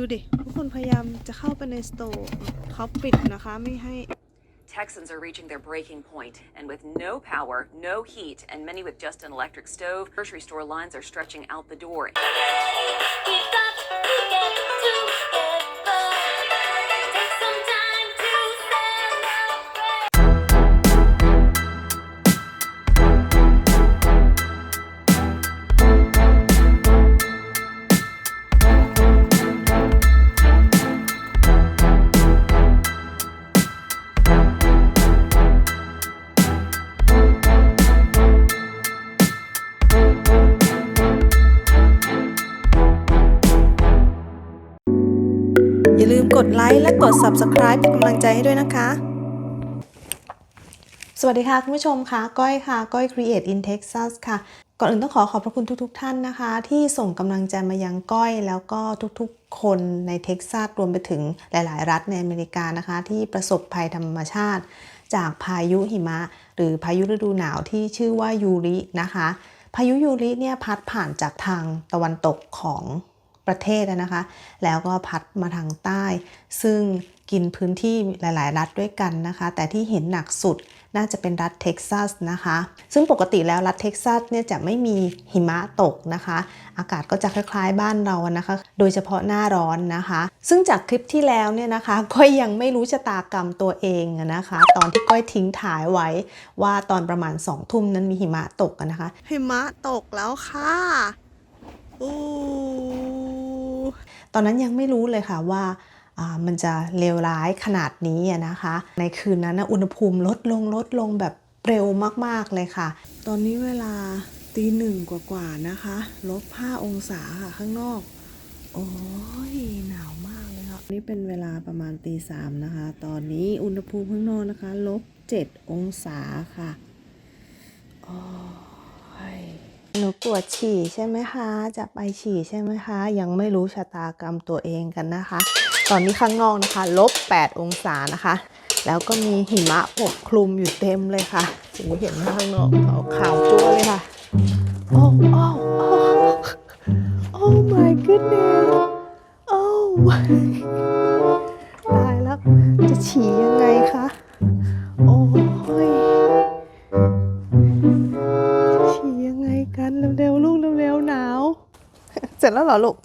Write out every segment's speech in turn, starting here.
ดูดิ ทุกคนพยายามจะเข้าไปในสโตร์เขาปิดนะคะไม่ให้ Texans are reaching their breaking point, and with no power, no heat, and many with just an electric stove, grocery store lines are stretching out the door. ลืมกดไลค์และกด Subscribe เป็นกำลังใจให้ด้วยนะคะ สวัสดีค่ะ คุณผู้ชมค่ะ ก้อยค่ะ ก้อย Create in Texas ค่ะ ก่อนอื่นต้องขอขอบพระคุณทุกๆท่านนะคะ ที่ส่งกำลังใจมายังก้อยแล้วก็ทุกๆ คนในเท็กซัสรวมไปถึงหลาย ๆ รัฐในอเมริกานะคะ ที่ประสบภัยธรรมชาติ จากพายุหิมะ หรือพายุฤดูหนาวที่ชื่อว่ายูรินะคะพายุยูริเนี่ยพัดผ่านจากทางตะวันตกของ ประเทศนะคะ แล้วก็พัดมาทางใต้ ซึ่งกินพื้นที่หลาย ๆ รัฐด้วยกันนะคะ แต่ที่เห็นหนักสุดน่าจะเป็นรัฐเท็กซัสนะคะ ซึ่งปกติแล้วรัฐเท็กซัสเนี่ยจะไม่มีหิมะตกนะคะ อากาศก็จะคล้าย ๆ บ้านเรานะคะ โดยเฉพาะหน้าร้อนนะคะ ซึ่งจากคลิปที่แล้วเนี่ยนะคะก้อยยังไม่รู้ชะตากรรมตัวเองนะคะ ตอนที่ก้อยทิ้งถ่ายไว้ว่าตอนประมาณ2องทุ่มนั้นมีหิมะตกนะคะ หิมะตกแล้วค่ะอู้ ตอนนั้นยังไม่รู้เลยค่ะว่ามันจะเลวร้ายขนาดนี้นะคะ ในคืนนั้นนะอุณหภูมิลดลงลดลงแบบเร็วมากๆเลยค่ะ ตอนนี้เวลาตีหนึ่งกว่าๆนะคะลบ5องศาค่ะข้างนอก โอ้ยหนาวมากเลยค่ะนี่เป็นเวลาประมาณตีสามนะคะ ตอนนี้อุณหภูมิข้างนอกนะคะลบ7องศาค่ะโอ้ย หนูปวดฉี่ใช่ไหมคะ จะไปฉี่ใช่ไหมคะ ยังไม่รู้ชะตากรรมตัวเองกันนะคะ ตอนนี้ข้างนอกนะคะลบ 8 องศานะคะ แล้วก็มีหิมะปกคลุมอยู่เต็มเลยค่ะโอ้เห็นข้างนอกขาวขาวจั๊วเลยค่ะ โอ้โอ้โอ้ Oh my goodness โอ้ตายแล้วจะฉี่ยังไงคะ วๆลูกเร็วๆหนาว เสร็จแล้วเหรอลูก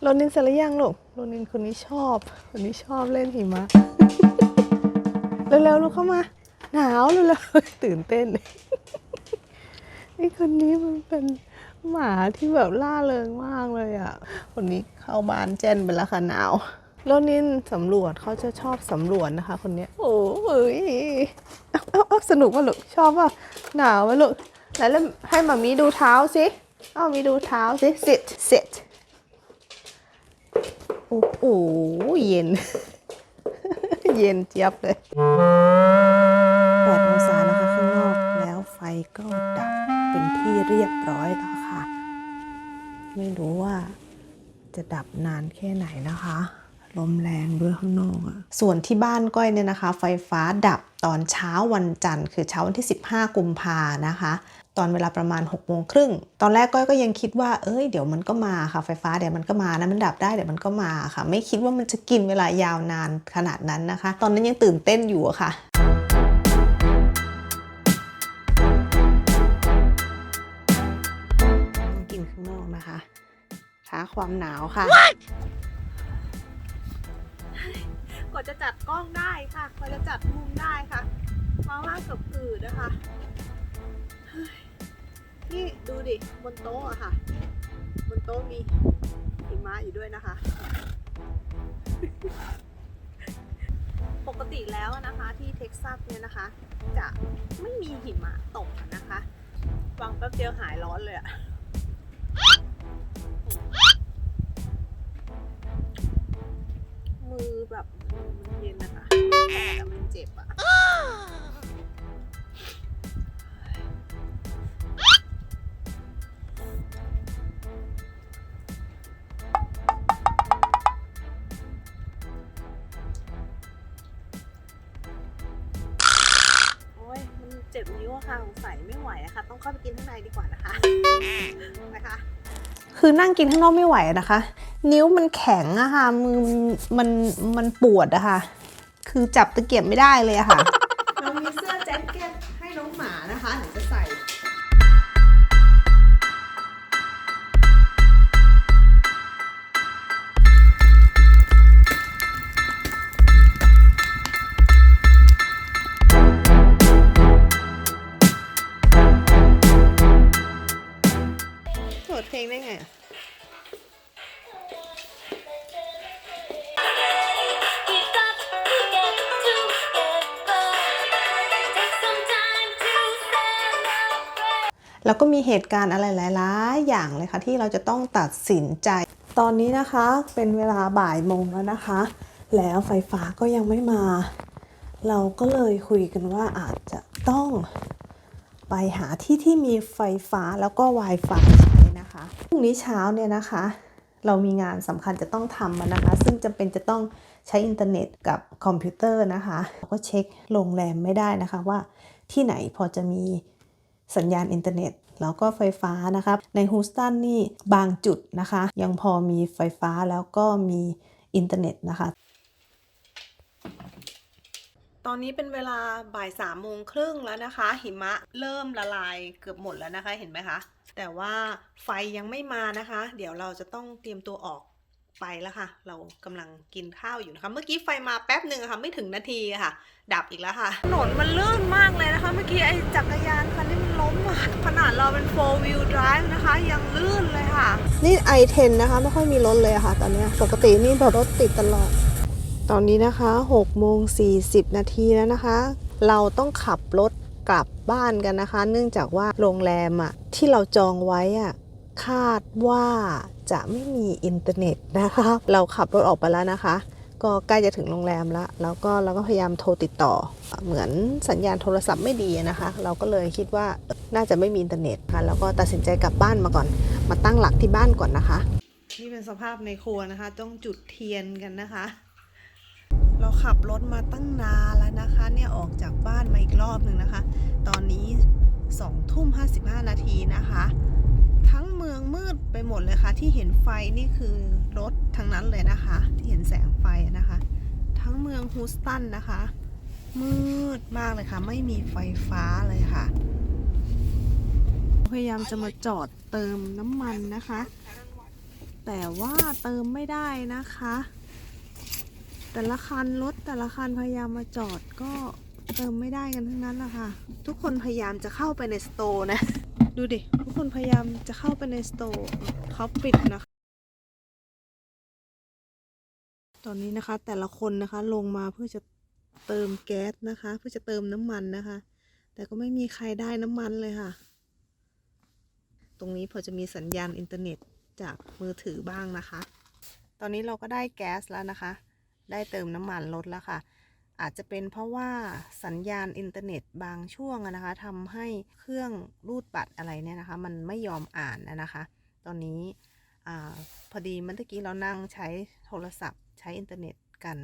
โรนินเสร็จหรือยังลูกโรนินคนนี้ชอบคนนี้ชอบเล่นหิมะเร็วๆลูกเข้ามา หนาวเร็วๆตื่นเต้นไอ้คนนี้มันเป็นหมาที่แบบล่าเริงมากเลยอะ คนนี้เข้าบ้านแจนไปแล้วค่ะหนาวโรนินสำรวจเขาจะชอบสำรวจนะคะ คนเนี้ยโอ้ยสนุกป่ะลูกชอบป่ะหนาวป่ะลูก แล้วให้มามีดูเท้าสิเอามีดูเท้าสิ sit sit โอ้โหเย็น เย็นเจี๊ยบเลยแปดองศานะคะข้างนอกแล้วไฟก็ดับเป็นที่เรียบร้อยแล้วค่ะ ไม่รู้ว่าจะดับนานแค่ไหนนะคะลมแรงด้วยข้างนอกอะส่วนที่บ้านก้อยเนี่ยนะคะ ไฟฟ้าดับตอนเช้าวันจันทร์ คือเช้าวันที่ 15 กุมภานะคะ ตอนเวลาประมาณ6โมงครึ่ง ตอนแรกก้อยก็ยังคิดว่า เอ้ย เดี๋ยวมันก็มาค่ะ ไฟฟ้าเดี๋ยวมันก็มานะมันดับได้เดี๋ยวมันก็มาค่ะ ไม่คิดว่ามันจะกินเวลายาวนานขนาดนั้นนะคะ ตอนนั้นยังตื่นเต้นอยู่อะค่ะต้องกินข้างนอกนะคะท้าความหนาวค่ะกว่าจะจัดกล้องได้ค่ะกว่าจะจัดมุมได้ค่ะมาว่ากับอืดนะคะเฮ้ยี่ดูดิบนโต๊ะอะค่ะ บนโต๊ะมีหิมะอยู่ด้วยนะคะ ปกติแล้วนะคะที่เท็กซัสเนี่ยนะคะ จะไม่มีหิมะตกนะคะฟังแป๊บเดียวหายร้อนเลยอะมือแบบมันเย็นนะคะแต่มันเจ็บอะ จ็บนิ้วค่ะสงสัยไม่ไหวอะค่ะ ต้องเข้าไปกินข้างในดีกว่านะคะนะคะ คือนั่งกินข้างนอกไม่ไหวนะคะ นิ้วมันแข็งอะค่ะมือมันมันปวดอะค่ะ คือจับตะเกียบไม่ได้เลยอะค่ะ เพลงได้ไงอะแล้วก็มีเหตุการณ์อะไรหลายๆ อย่างเลยค่ะ ที่เราจะต้องตัดสินใจ ตอนนี้นะคะเป็นเวลาบ่ายโมงแล้วนะคะ แล้วไฟฟ้าก็ยังไม่มา เราก็เลยคุยกันว่าอาจจะต้องไปหาที่ที่มีไฟฟ้าแล้วก็ Wi-Fi นะคะพรุ่งนี้เช้าเนี่ยนะคะ เรามีงานสำคัญจะต้องทำอะนะคะ ซึ่งจำเป็นจะต้องใช้อินเทอร์เน็ตกับคอมพิวเตอร์นะคะเราก็เช็คโรงแรมไม่ได้นะคะว่าที่ไหนพอจะมีสัญญาณอินเทอร์เน็ตแล้วก็ไฟฟ้านะคะในฮูสตันนี่บางจุดนะคะ ยังพอมีไฟฟ้าแล้วก็มีอินเทอร์เน็ตนะคะ ตอนนี้เป็นเวลาบ่ายสามโมงครึ่งแล้วนะคะ หิมะเริ่มละลายเกือบหมดแล้วนะคะเห็นไหมคะ แต่ว่าไฟยังไม่มานะคะ เดี๋ยวเราจะต้องเตรียมตัวออกไปแล้วค่ะ เรากำลังกินข้าวอยู่นะคะ เมื่อกี้ไฟมาแป๊บหนึ่งะค่ะ ไม่ถึงนาทีะค่ะ ดับอีกแล้วค่ะ ถนนมันลื่นมากเลยนะคะ เมื่อกี้ไอ้จักรยานคันนี้มันล้มอะขนาดเราเป็น4 wheel drive นะคะ ยังลื่นเลยค่ะ นี่ i10 นะคะ ไม่ค่อยมีรถเลยะค่ะ ตอนนี้ปกตินี่แบบรถติดตลอด ตอนนี้นะคะ6โมง40 นาทีแล้วนะคะ เราต้องขับรถกลับบ้านกันนะคะ เนื่องจากว่าโรงแรมอะที่เราจองไว้อะคาดว่าจะไม่มีอินเทอร์เน็ตนะคะ เราขับรถออกไปแล้วนะคะ ก็ใกล้จะถึงโรงแรมแล้วแล้วก็เราก็พยายามโทรติดต่อ เหมือนสัญญาณโทรศัพท์ไม่ดีนะคะ เราก็เลยคิดว่าน่าจะไม่มีอินเทอร์เน็ตค่ะแล้วก็ตัดสินใจกลับบ้านมาก่อน มาตั้งหลักที่บ้านก่อนนะคะ นี่เป็นสภาพในครัวนะคะ ต้องจุดเทียนกันนะคะ เราขับรถมาตั้งนานแล้วนะคะ เนี่ยออกจากบ้านมาอีกรอบหนึ่งนะคะ ตอนนี้2ทุ่ม55นาทีนะคะ ทั้งเมืองมืดไปหมดเลยค่ะ ที่เห็นไฟนี่คือรถทั้งนั้นเลยนะคะ ที่เห็นแสงไฟนะคะ ทั้งเมืองฮูสตันนะคะ มืดมากเลยค่ะ ไม่มีไฟฟ้าเลยค่ะพยายามจะมาจอดเติมน้ำมันนะคะ แต่ว่าเติมไม่ได้นะคะ แต่ละคันรถแต่ละคันพยายามมาจอดก็เติมไม่ได้กันทั้งนั้นนะค่ะ ทุกคนพยายามจะเข้าไปในสโตร์นะ ดูดิ ทุกคนพยายามจะเข้าไปในสโตร์เขาปิดนะคะ ตอนนี้นะคะแต่ละคนนะคะลงมาเพื่อจะเติมแก๊สนะคะ เพื่อจะเติมน้ำมันนะคะ แต่ก็ไม่มีใครได้น้ำมันเลยค่ะ ตรงนี้พอจะมีสัญญาณอินเทอร์เน็ตจากมือถือบ้างนะคะ ตอนนี้เราก็ได้แก๊สแล้วนะคะ ได้เติมน้ำมันลดแล้วค่ะ อาจจะเป็นเพราะว่าสัญญาณอินเทอร์เน็ตบางช่วงนะคะทำให้เครื่องรูดบัตรอะไรเนี่ยนะคะ มันไม่ยอมอ่านนะคะ ตอนนี้อพอดีเมื่อกี้เรานั่งใช้โทรศัพท์ ใช้อินเทอร์เน็ตกัน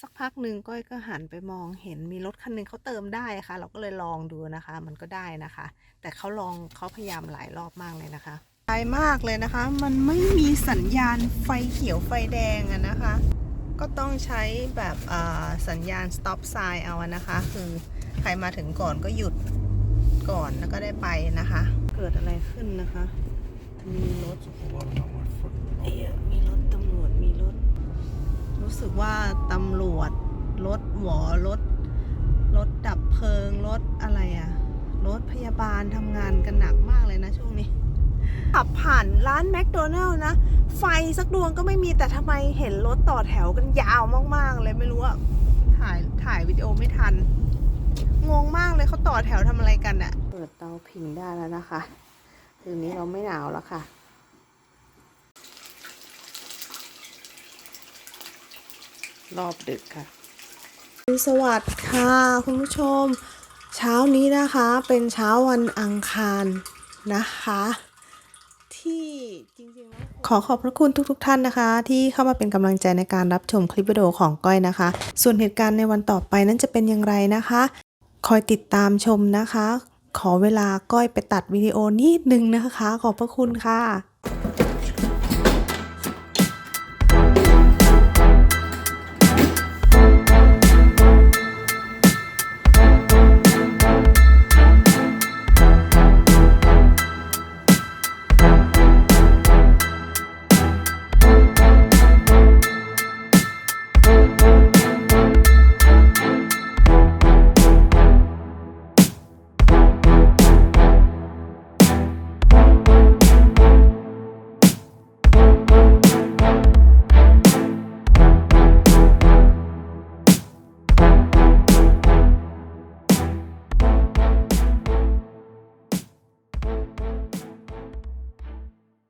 สักพักหนึ่งก้อยก็หันไปมองเห็นมีรถคันหนึ่งเขาเติมได้ค่ะ เราก็เลยลองดูนะคะ มันก็ได้นะคะ แต่เขาลองเขาพยายามหลายรอบมากเลยนะคะไกลมากเลยนะคะ มันไม่มีสัญญาณไฟเขียวไฟแดงอะนะคะ ก็ต้องใช้แบบอ่าสัญญาณ stop sign เอาอะนะคะ คือใครมาถึงก่อนก็หยุดก่อนแล้วก็ได้ไปนะคะ เกิดอะไรขึ้นนะคะ มีรถ a lot on my foot. เอ๊ะมีรถตำรวจมีรถ รู้สึกว่าตำรวจ รถหวอรถ รถดับเพลิง รถอะไรอะรถพยาบาลทำงานกันหนักมากเลยนะช่วงนี้ ขับผ่านร้านแมคโดนัลล์นะ ไฟสักดวงก็ไม่มีแต่ทำไมเห็นรถต่อแถวกันยาวมากๆเลยไม่รู้อะถ่ายถ่ายวิดีโอไม่ทัน งงมากเลยเขาต่อแถวทำอะไรกันอะเปิดเตาผิงได้แล้วนะคะคืนนี้เราไม่หนาวแล้วค่ะรอบดึกค่ะ สวัสดีค่ะ คุณผู้ชม เช้านี้นะคะเป็นเช้าวันอังคารนะคะ ที่จริงๆแล้วขอขอบพระคุณทุกๆทท่านนะคะ ที่เข้ามาเป็นกำลังใจในการรับชมคลิปวิดีโอของก้อยนะคะ ส่วนเหตุการณ์ในวันต่อไปนั้นจะเป็นอย่างไรนะคะ คอยติดตามชมนะคะ ขอเวลาก้อยไปตัดวิดีโอนิดนึงนะคะ ขอบพระคุณค่ะ